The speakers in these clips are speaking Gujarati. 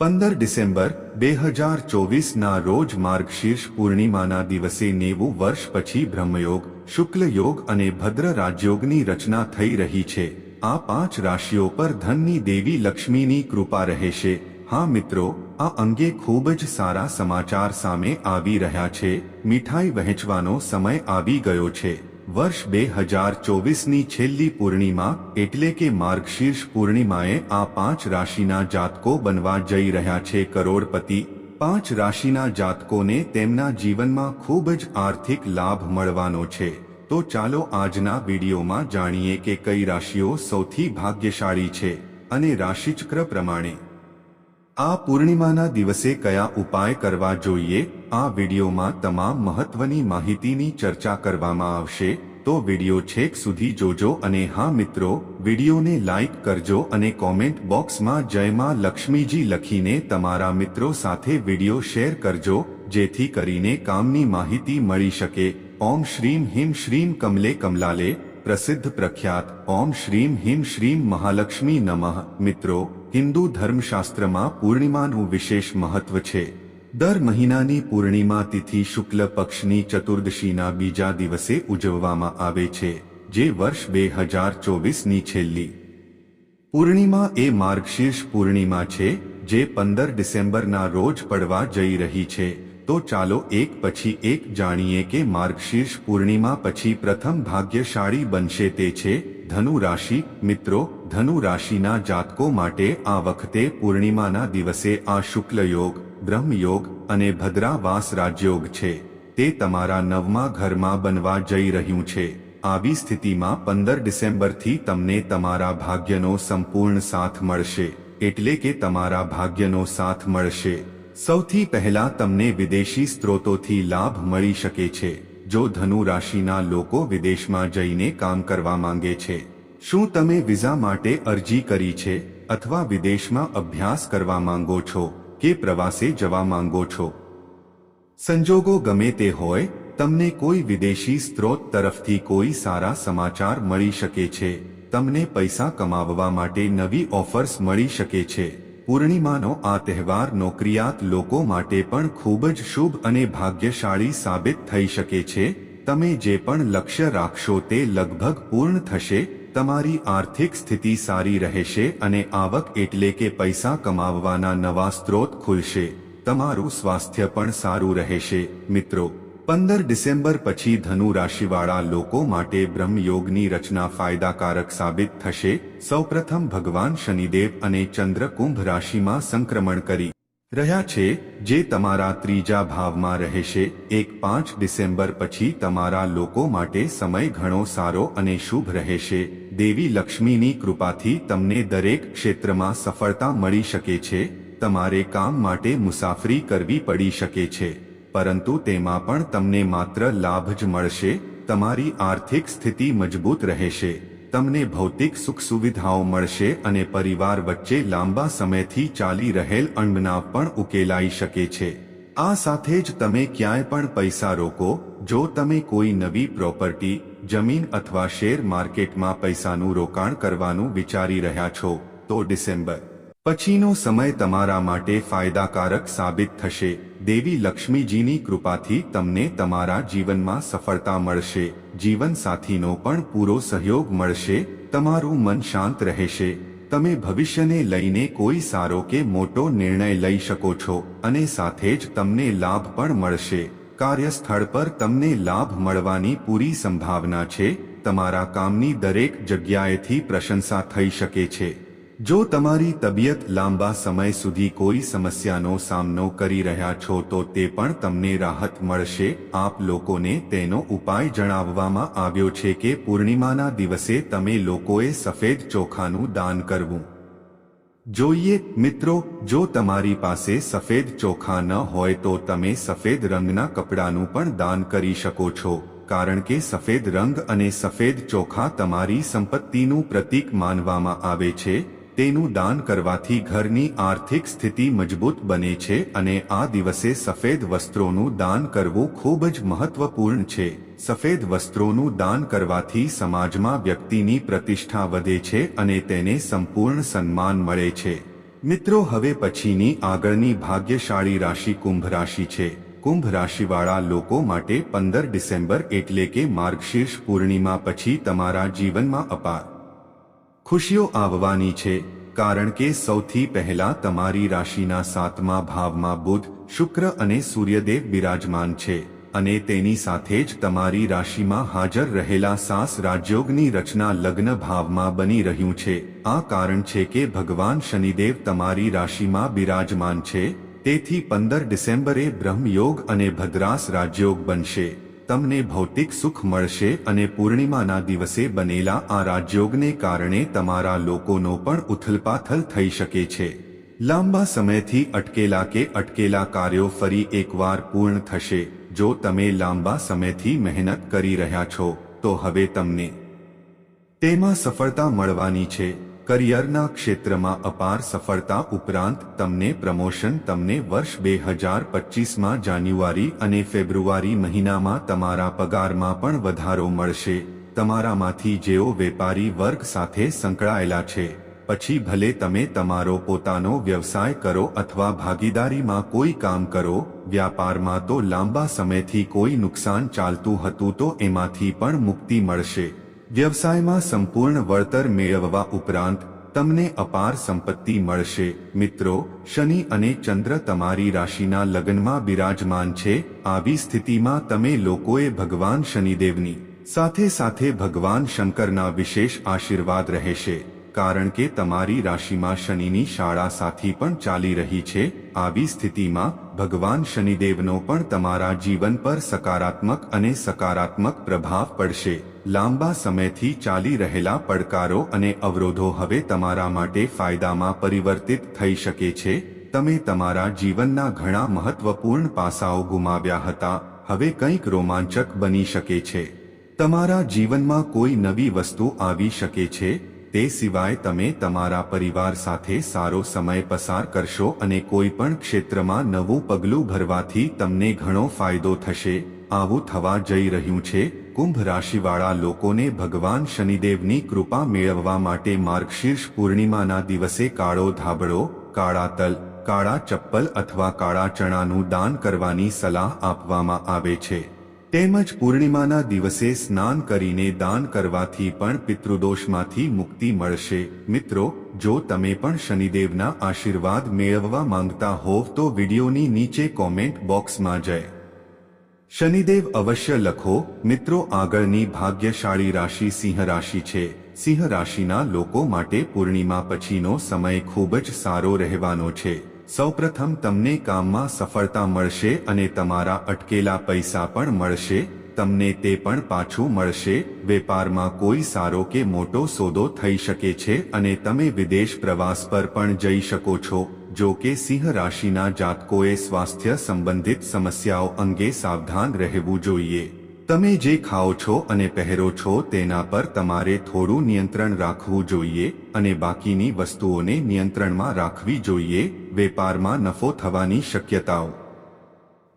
પંદર ડિસેમ્બર બે હજાર ચોવીસના રોજ માર્ગશીર્ષ પૂર્ણિમાના દિવસે નેવું વર્ષ પછી બ્રહ્મયોગ શુક્લ યોગ અને ભદ્ર રાજયોગની રચના થઈ રહી છે. આ પાંચ રાશિઓ પર ધનની દેવી લક્ષ્મીની કૃપા રહેશે. હા મિત્રો, આ અંગે ખૂબ જ સારા સમાચાર સામે આવી રહ્યા છે. મીઠાઈ વહેંચવાનો સમય આવી ગયો છે. વર્ષ બે હજાર ચોવીસની છેલ્લી પૂર્ણિમા એટલે કે માર્ગશીર્ષ પૂર્ણિમાએ આ પાંચ રાશિના જાતકો બનવા જઈ રહ્યા છે. કરોડપતિ પાંચ રાશિના જાતકોને તેમના જીવનમાં ખૂબ જ આર્થિક લાભ મળવાનો છે. તો ચાલો આજના વિડીયોમાં જાણીએ કે કઈ રાશિઓ સૌથી ભાગ્યશાળી છે અને રાશિચક્ર પ્રમાણે. આ પૂર્ણિમાના દિવસે કયા ઉપાય કરવા જોઈએ? આ વિડીયોમાં તમામ મહત્વની માહિતીની ચર્ચા કરવામાં આવશે, તો વીડિયો છેક સુધી જોજો અને હા મિત્રો, વિડીયોને લાઈક કરજો અને કોમેન્ટ બોક્સમાં જયમાં લક્ષ્મીજી લખીને તમારા મિત્રો સાથે વીડિયો શેર કરજો, જેથી કરીને કામની માહિતી મળી શકે. ઓમ શ્રીમ હિમ શ્રીમ કમલે કમલાલે, પ્રસિદ્ધ પ્રખ્યાત ઓમ શ્રીમ હિમ શ્રીમ મહાલક્ષ્મી નમઃ. મિત્રો, હિન્દુ ધર્મશાસ્ત્રમાં પૂર્ણિમાનું વિશેષ મહત્વ છે. દર મહિનાની પૂર્ણિમા તિથિ શુક્લ પક્ષની ચતુર્દશીના બીજા દિવસે ઉજવવામાં આવે છે, જે વર્ષ બે હજાર ચોવીસની છેલ્લી. પૂર્ણિમા એ માર્ગશીર્ષ પૂર્ણિમા છે, જે પંદર ડિસેમ્બરના રોજ પડવા જઈ રહી છે. તો ચાલો એક પછી એક જાણીએ કે માર્ગશીર્ષ પૂર્ણિમા પછી પ્રથમ ભાગ્યશાળી બનશે તે છે, ધનુ રાશિ. મિત્રો, ધનુ રાશિના જાતકો માટે આ વખતે પૂર્ણિમાના દિવસે આ શુક્લ યોગ બ્રહ્મયોગ અને ભદ્રાવાસ રાજયોગ છે. તે તમારા નવમા ઘરમાં બનવા જઈ રહ્યું છે. આવી સ્થિતિમાં પંદર ડિસેમ્બરથી તમને તમારા ભાગ્યનો સંપૂર્ણ સાથ મળશે. એટલે કે તમારા ભાગ્યનો સાથ મળશે. સૌથી પહેલા તમને વિદેશી સ્ત્રોતોથી લાભ મળી શકે છે. જો ધનુ રાશિના લોકો વિદેશમાં જઈને કામ કરવા માંગે છે. શું તમે વિઝા માટે અરજી કરી છે? અથવા વિદેશમાં અભ્યાસ કરવા માંગો છો? કે પ્રવાસે જવા માંગો છો? સંજોગો ગમે તે હોય, તમને કોઈ વિદેશી સ્ત્રોત તરફથી કોઈ સારા સમાચાર મળી શકે છે. તમને પૈસા કમાવવા માટે નવી ઓફર્સ મળી શકે છે. પૂર્ણિમાનો આ તહેવાર નોકરિયાત લોકો માટે પણ ખૂબ જ શુભ અને ભાગ્યશાળી સાબિત થઈ શકે છે. તમે જે પણ લક્ષ્ય રાખશો તે લગભગ પૂર્ણ થશે તમારી આર્થિક સ્થિતિ સારી રહેશે અને આવક એટલે કે પૈસા કમાવવાના નવા સ્ત્રોત ખુલશે. તમારું સ્વાસ્થ્ય પણ સારું રહેશે, મિત્રો. પંદર ડિસેમ્બર પછી ધનુ રાશિવાળા લોકો માટે બ્રહ્મયોગની રચના ફાયદાકારક સાબિત થશે. સૌપ્રથમ ભગવાન શનિદેવ અને ચંદ્ર કુંભ રાશિમાં સંક્રમણ કરી. રહ્યા છે, જે તમારા ત્રીજા ભાવમાં રહેશે. એક પાંચ ડિસેમ્બર પછી તમારા લોકો માટે સમય ઘણો સારો અને શુભ રહેશે. દેવી લક્ષ્મીની કૃપાથી તમને દરેક ક્ષેત્રમાં સફળતા મળી શકે છે. તમારે કામ માટે મુસાફરી કરવી પડી શકે છે. પરંતુ તેમાં પણ તમને માત્ર લાભ જ મળશે. તમારી આર્થિક સ્થિતિ મજબૂત રહેશે. તમને ભૌતિક સુખ સુવિધાઓ મળશે અને પરિવાર વચ્ચે લાંબા સમયથી ચાલી રહેલ અણબનાવ પણ ઉકેલાઈ શકે છે. આ સાથે જ તમે ક્યાંય પણ પૈસા રોકો, જો તમે કોઈ નવી પ્રોપર્ટી, જમીન અથવા શેર માર્કેટમાં પૈસાનું રોકાણ કરવાનું વિચારી રહ્યા છો, તો ડિસેમ્બર પછીનો સમય તમારા માટે ફાયદાકારક સાબિત થશે. દેવી લક્ષ્મીજીની કૃપાથી તમને તમારા જીવનમાં સફળતા મળશે. જીવનસાથીનો પણ પૂરો સહયોગ મળશે. તમારું મન શાંત રહેશે. તમે ભવિષ્યને લઈને કોઈ સારો કે મોટો નિર્ણય લઈ શકો છો અને સાથે જ તમને લાભ પણ મળશે. કાર્યસ્થળ પર તમને લાભ મળવાની પૂરી સંભાવના છે. તમારા કામની દરેક જગ્યાએથી પ્રશંસા થઈ શકે છે. જો તમારી તબિયત લાંબા સમય સુધી કોઈ સમસ્યાનો સામનો કરી રહ્યા છો તો તે પણ તમને રાહત મળશે. આપ લોકોને તેનો ઉપાય જણાવવામાં આવ્યો છે કે પૂર્ણિમાના દિવસે તમે લોકોએ સફેદ ચોખાનું દાન કરવું. જોઈએ, મિત્રો, જો તમારી પાસે સફેદ ચોખા ન હોય તો તમે સફેદ રંગના કપડાનું પણ દાન કરી શકો છો, કારણ કે સફેદ રંગ અને સફેદ ચોખા તમારી સંપત્તિનું પ્રતીક માનવામાં આવે છે. તેનું દાન કરવાથી ઘરની આર્થિક સ્થિતિ મજબૂત બને છે અને આ દિવસે સફેદ વસ્ત્રોનું દાન કરવું ખૂબ જ મહત્વપૂર્ણ છે. સફેદ વસ્ત્રોનું દાન કરવાથી સમાજમાં વ્યક્તિની પ્રતિષ્ઠા વધે છે અને તેને સંપૂર્ણ સન્માન મળે છે. મિત્રો, હવે પછીની આગળની ભાગ્યશાળી રાશિ કુંભ રાશિ છે. કુંભ રાશિવાળા લોકો માટે પંદર ડિસેમ્બર એટલે કે માર્ગશીર્ષ પૂર્ણિમા પછી તમારા જીવનમાં અપાર ખુશીઓ આવવાની છે, કારણ કે સૌથી પહેલા તમારી રાશિના સાતમા ભાવમાં બુધ, શુક્ર અને સૂર્યદેવ બિરાજમાન છે અને તેની સાથે જ તમારી રાશિમાં હાજર રહેલા સાસ રાજયોગની રચના લગ્ન ભાવમાં બની રહ્યું છે. આ કારણ છે કે ભગવાન શનિદેવ તમારી રાશિમાં બિરાજમાન છે, તેથી પંદર ડિસેમ્બરે બ્રહ્મયોગ અને ભદ્રાસ રાજયોગ બનશે. તમને ભૌતિક સુખ મળશે અને પૂર્ણિમાના દિવસે બનેલા આ રાજયોગને કારણે તમારા લોકોનો પણ ઉથલપાથલ થઈ શકે છે. લાંબા સમયથી અટકેલા કે અટકેલા કાર્યો ફરી એકવાર પૂર્ણ થશે. જો તમે લાંબા સમયથી મહેનત કરી રહ્યા છો, તો હવે તમને તેમાં સફળતા મળવાની છે. કરિયરના ક્ષેત્રમાં અપાર સફળતા ઉપરાંત તમને પ્રમોશન તમને વર્ષ બે હજાર પચીસમાં જાન્યુઆરી અને ફેબ્રુઆરી મહિનામાં તમારા પગારમાં પણ વધારો મળશે. તમારામાંથી જેઓ વેપારી વર્ગ સાથે સંકળાયેલા છે, પછી ભલે તમે તમારો પોતાનો વ્યવસાય કરો અથવા ભાગીદારીમાં કોઈ કામ કરો, વ્યાપારમાં તો લાંબા સમયથી કોઈ નુકસાન ચાલતું હતું તો એમાંથી પણ મુક્તિ મળશે. વ્યવસાયમાં સંપૂર્ણ વળતર મેળવવા ઉપરાંત, તમને અપાર સંપત્તિ મળશે. મિત્રો, શનિ અને ચંદ્ર તમારી રાશિના લગ્નમાં બિરાજમાન છે. આવી સ્થિતિમાં તમે લોકોએ ભગવાન શનિદેવની સાથે સાથે ભગવાન શંકરના વિશેષ આશીર્વાદ રહેશે. કારણ કે તમારી રાશિમાં શનિની શાળા સાથી પણ ચાલી રહી છે. આવી સ્થિતિમાં ભગવાન શનિદેવનો પણ તમારા જીવન પર સકારાત્મક અને સકારાત્મક પ્રભાવ પડશે. લાંબા સમયથી ચાલી રહેલા પડકારો અને અવરોધો હવે તમારા માટે ફાયદામાં પરિવર્તિત થઈ શકે છે. તમે તમારા જીવનના ઘણા મહત્વપૂર્ણ પાસાઓ ગુમાવ્યા હતા. હવે કંઈક રોમાંચક બની શકે છે. તમારા જીવનમાં કોઈ નવી વસ્તુ આવી શકે છે. તે સિવાય તમે તમારા પરિવાર સાથે સારો સમય પસાર કરશો અને કોઈ પણ ક્ષેત્રમાં નવું પગલું ભરવાથી તમને ઘણો ફાયદો થશે. આવું થવા જઈ રહ્યું છે. કુંભ રાશિવાળા લોકોને ભગવાન શનિદેવની કૃપા મેળવવા માટે માર્ગશીર્ષ પૂર્ણિમાના દિવસે કાળો ધાબળો, કાળા તલ, કાળા ચપ્પલ અથવા કાળા ચણાનું દાન કરવાની સલાહ આપવામાં આવે છે. તેમજ પૂર્ણિમાના દિવસે સ્નાન કરીને દાન કરવાથી પણ પિતૃદોષમાંથી મુક્તિ મળશે. મિત્રો, જો તમે પણ શનિદેવના આશીર્વાદ મેળવવા માંગતા હોવ તો વિડીયોની નીચે કોમેન્ટ બોક્સમાં જય. શનિદેવ અવશ્ય લખો, મિત્રો, આગળની ભાગ્યશાળી રાશિ સિંહ રાશિ છે. સિંહ રાશિના લોકો માટે પૂર્ણિમા પછીનો સમય ખૂબ જ સારો રહેવાનો છે. સૌપ્રથમ તમને કામમાં સફળતા મળશે અને તમારા અટકેલા પૈસા પણ મળશે, તમને તે પણ પાછું મળશે. વેપારમાં કોઈ સારો કે મોટો સોદો થઈ શકે છે અને તમે વિદેશ પ્રવાસ પર પણ જઈ શકો છો, જો કે સિંહ રાશિના જાતકોએ સ્વાસ્થ્ય સંબંધિત સમસ્યાઓ અંગે સાવધાન રહેવું જોઈએ. તમે જે ખાઓ છો અને પહેરો છો તેના પર તમારે થોડું નિયંત્રણ રાખવું જોઈએ અને બાકીની વસ્તુઓને નિયંત્રણમાં રાખવી જોઈએ. વેપારમાં નફો થવાની શક્યતાઓ.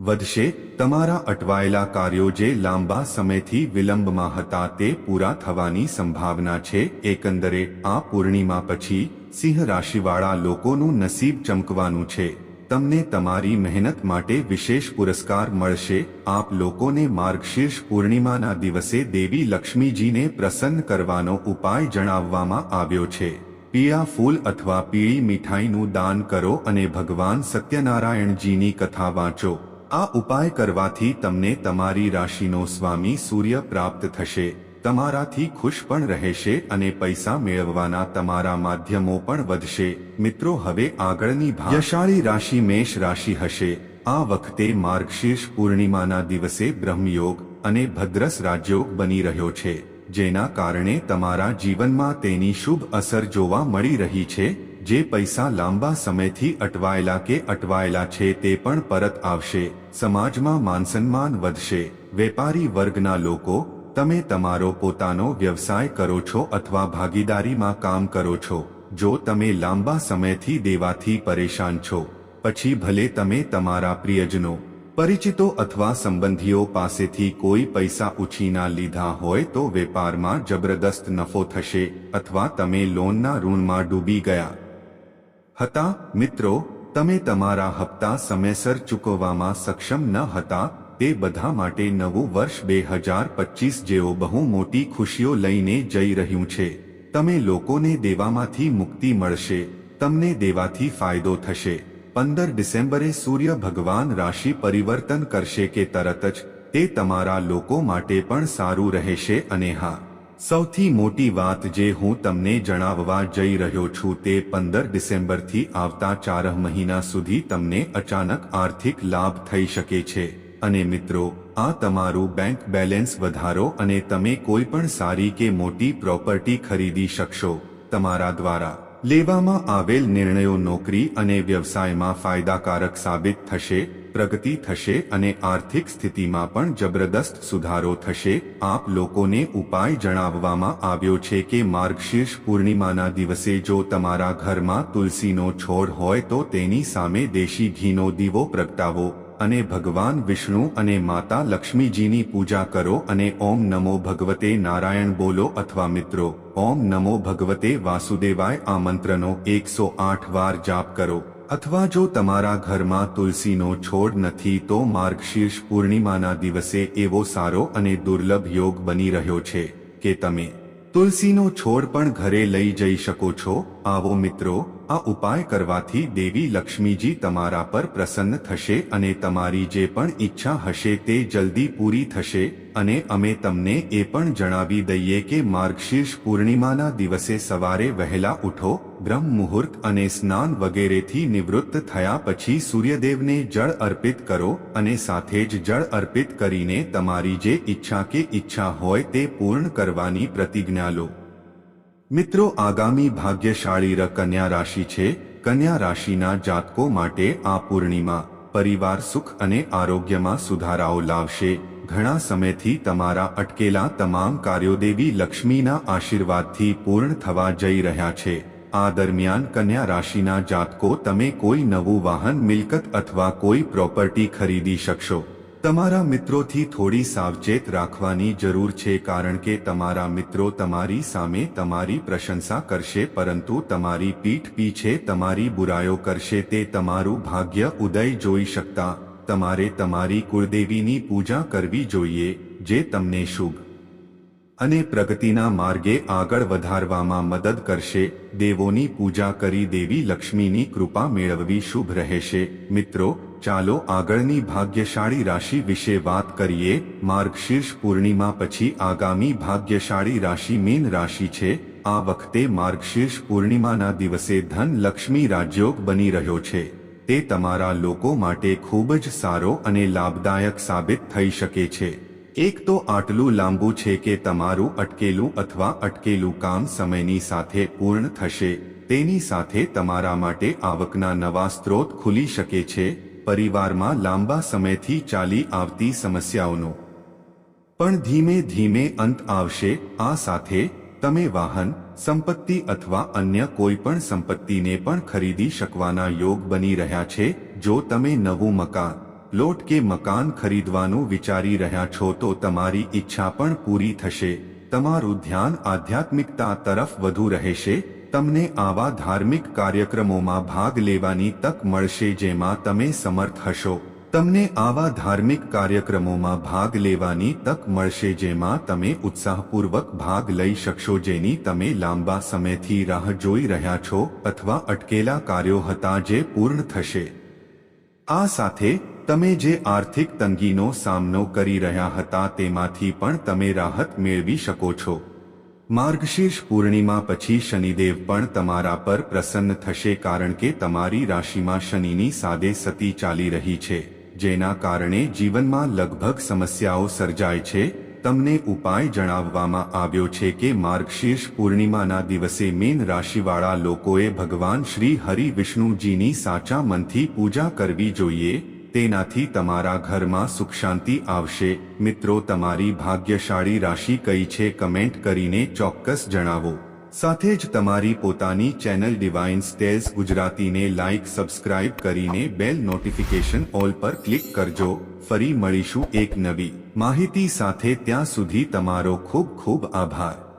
વધશે. તમારા અટવાયેલા કાર્યો જે લાંબા સમયથી વિલંબમાં હતા તે પૂરા થવાની સંભાવના છે. એકંદરે, આ પૂર્ણિમા પછી સિંહ રાશિવાળા લોકોનું નસીબ ચમકવાનું છે. તમને તમારી મહેનત માટે વિશેષ પુરસ્કાર મળશે. આપ લોકોને માર્ગશીર્ષ પૂર્ણિમાના દિવસે દેવી લક્ષ્મીજીને પ્રસન્ન કરવાનો ઉપાય જણાવવામાં આવ્યો છે. પીળા ફૂલ અથવા પીળી મીઠાઈનું દાન કરો અને ભગવાન સત્યનારાયણજીની કથા વાંચો. આ ઉપાય કરવાથી તમને તમારી રાશિનો સ્વામી સૂર્ય પ્રાપ્ત થશે. તમારાથી ખુશ પણ રહેશે અને પૈસા મેળવવાના તમારા માધ્યમો પણ વધશે. મિત્રો, હવે આગળની ભાગ્યશાળી રાશિ મેષ રાશિ હશે. આ વખતે માર્ગશીર્ષ પૂર્ણિમાના દિવસે બ્રહ્મયોગ અને ભદ્રસ રાજયોગ બની રહ્યો છે, જેના કારણે તમારા જીવનમાં તેની શુભ અસર જોવા મળી રહી છે. જે પૈસા લાંબા સમયથી અટવાયેલા કે અટવાયેલા છે તે પણ પરત આવશે. સમાજમાં માનસન્માન વધશે. વેપારી વર્ગના લોકો તમે તમારો પોતાનો વ્યવસાય કરો છો અથવા ભાગીદારીમાં કામ કરો છો, જો તમે લાંબા સમયથી દેવાથી પરેશાન છો, પછી ભલે તમે તમારા પ્રિયજનો, પરિચિતો અથવા સંબંધીઓ પાસેથી કોઈ પૈસા ઉછીના લીધા હોય તો વેપારમાં જબરદસ્ત નફો થશે અથવા તમે લોનના ઋણમાં ડૂબી ગયા. હતા, મિત્રો, તમે તમારા હપ્તા સમયસર ચૂકવવામાં સક્ષમ ન હતા તે બધા માટે નવું વર્ષ બે હજાર પચીસ જેઓ બહુ મોટી ખુશીઓ લઈને જઈ રહ્યું છે. તમે લોકોને દેવામાંથી મુક્તિ મળશે, તમને દેવાથી ફાયદો થશે. પંદર ડિસેમ્બરે સૂર્ય ભગવાન રાશિ પરિવર્તન કરશે કે તરત જ, તે તમારા લોકો માટે પણ સારું રહેશે અને હા, સૌથી મોટી વાત જે હું તમને જણાવવા જઈ રહ્યો છું તે પંદર ડિસેમ્બરથી આવતા ચાર મહિના સુધી તમને અચાનક આર્થિક લાભ થઈ શકે છે. અને મિત્રો, આ તમારું બેંક બેલેન્સ વધારો અને તમે કોઈ પણ સારી કે મોટી પ્રોપર્ટી ખરીદી શકશો. તમારા દ્વારા લેવામાં આવેલ નિર્ણયો નોકરી અને વ્યવસાયમાં ફાયદાકારક સાબિત થશે, પ્રગતિ થશે અને આર્થિક સ્થિતિમાં પણ જબરદસ્ત સુધારો થશે. આપ લોકોને ઉપાય જણાવવામાં આવ્યો છે કે માર્ગશીર્ષ પૂર્ણિમાના દિવસે જો તમારા ઘરમાં તુલસીનો છોડ હોય તો તેની સામે દેશી ઘીનો દીવો પ્રગટાવો. અને ભગવાન વિષ્ણુ અને માતા લક્ષ્મીજીની પૂજા કરો અને ઓમ નમો ભગવતે નારાયણ બોલો અથવા મિત્રો, ઓમ નમો ભગવતે વાસુદેવાય આ મંત્રનો એકસો આઠ વાર જાપ કરો. અથવા જો તમારા ઘરમાં તુલસીનો છોડ નથી તો માર્ગશીર્ષ પૂર્ણિમાના દિવસે એવો સારો અને દુર્લભ યોગ બની રહ્યો છે કે તમે તુલસીનો છોડ પણ ઘરે લઈ જઈ શકો છો. આવો મિત્રો આ ઉપાય કરવાથી દેવી લક્ષ્મીજી તમારા પર પ્રસન્ન થશે અને તમારી જે પણ ઈચ્છા હશે તે જલ્દી પૂરી થશે અને અમે તમને એ પણ જણાવી દઈએ કે માર્ગશીર્ષ પૂર્ણિમાના દિવસે સવારે વહેલા ઉઠો, બ્રહ્મ મુહૂર્ત અને સ્નાન વગેરેથી નિવૃત્ત થયા પછી સૂર્યદેવને જળ અર્પિત કરો અને સાથે જ જળ અર્પિત કરીને તમારી જે ઈચ્છા કે ઈચ્છા હોય તે પૂર્ણ કરવાની પ્રતિજ્ઞા લો. મિત્રો, આગામી ભાગ્યશાળી ર કન્યા રાશિ છે. કન્યા રાશિના જાતકો માટે આ પૂર્ણિમા પરિવાર સુખ અને આરોગ્યમાં સુધારાઓ લાવશે. ઘણા સમયથી તમારા અટકેલા તમામ કાર્યો દેવી લક્ષ્મીના આશીર્વાદથી પૂર્ણ થવા જઈ રહ્યા છે. આ દરમિયાન કન્યા રાશિના જાતકો તમે કોઈ નવું વાહન, મિલકત અથવા કોઈ પ્રોપર્ટી ખરીદી શકશો. તમારા મિત્રોથી થોડી સાવચેત રાખવાની જરૂર છે કારણ કે તમારા મિત્રો તમારી સામે તમારી પ્રશંસા કરશે પરંતુ તમારી પીઠ પીછે તમારી બુરાઈઓ કરશે તે તમારું ભાગ્ય ઉદય જોઈ શકતા. તમારે તમારી કુળદેવીની પૂજા કરવી જોઈએ, જે તમને શુભ અને પ્રગતિના માર્ગે આગળ વધારવામાં મદદ કરશે. દેવોની પૂજા કરી દેવી લક્ષ્મીની કૃપા મેળવવી શુભ રહેશે. મિત્રો ચાલો આગળની ભાગ્યશાળી રાશિ વિશે વાત કરીએ. માર્ગશીર્ષ પૂર્ણિમા પછી આગામી ભાગ્યશાળી રાશિ મીન રાશિ છે. આ વખતે માર્ગશીર્ષ પૂર્ણિમાના દિવસે ધન લક્ષ્મી રાજયોગ બની રહ્યો છે. તે તમારા લોકો માટે ખૂબ જ સારો અને લાભદાયક સાબિત થઈ શકે છે. એક તો આટલું લાંબુ છે કે તમારું અટકેલું અથવા અટકેલું કામ સમયની સાથે પૂર્ણ થશે. તેની સાથે તમારા માટે આવકના નવા સ્ત્રોત ખુલી શકે છે. પરિવારમાં લાંબા સમયથી ચાલી આવતી સમસ્યાઓનો. પણ ધીમે ધીમે અંત આવશે, આ સાથે તમે વાહન, સંપત્તિ અથવા અન્ય કોઈ પણ સંપત્તિને પણ ખરીદી શકવાના યોગ બની રહ્યા છે, જો તમે નવું મકાન, લોટ કે મકાન ખરીદવાનું વિચારી રહ્યા છો તો તમારી ઈચ્છા પણ પૂરી થશે. તમારું ધ્યાન આધ્યાત્મિકતા તરફ વધુ રહેશે તમને આવા ધાર્મિક કાર્યક્રમોમાં ભાગ લેવાની તક મળશે જેમાં તમે સમર્થ હશો. તમને આવા ધાર્મિક કાર્યક્રમોમાં ભાગ લેવાની તક મળશે જેમાં તમે ઉત્સાહપૂર્વક ભાગ લઈ શકશો જેની તમે લાંબા સમયથી રાહ જોઈ રહ્યા છો અથવા અટકેલા કાર્યો હતા જે પૂર્ણ થશે. આ સાથે, તમે જે આર્થિક તંગીનો સામનો કરી રહ્યા હતા તેમાંથી પણ તમે રાહત મેળવી શકો છો. માર્ગશીર્ષ પૂર્ણિમા પછી શનિદેવ પણ તમારા પર પ્રસન્ન થશે કારણ કે તમારી રાશિમાં શનિની સાદે સતી ચાલી રહી છે, જેના કારણે જીવનમાં લગભગ સમસ્યાઓ સર્જાય છે. તમને ઉપાય જણાવવામાં આવ્યો છે કે માર્ગશીર્ષ પૂર્ણિમાના દિવસે મીન રાશિવાળા લોકોએ ભગવાન શ્રી હરિ વિષ્ણુજીની સાચા મનથી પૂજા કરવી જોઈએ. તેનાથી તમારા ઘરમાં સુખ શાંતિ આવશે. મિત્રો, તમારી ભાગ્યશાળી રાશિ કઈ છે કમેન્ટ કરીને ચોક્કસ જણાવો. સાથે જ તમારી પોતાની ચેનલ ડિવાઇન સ્ટેલ્સ ગુજરાતીને લાઇક, સબસ્ક્રાઇબ કરીને બેલ નોટિફિકેશન ઓલ પર ક્લિક કરજો. ફરી મળીશું એક નવી માહિતી સાથે. ત્યાં સુધી તમારો ખૂબ ખૂબ આભાર.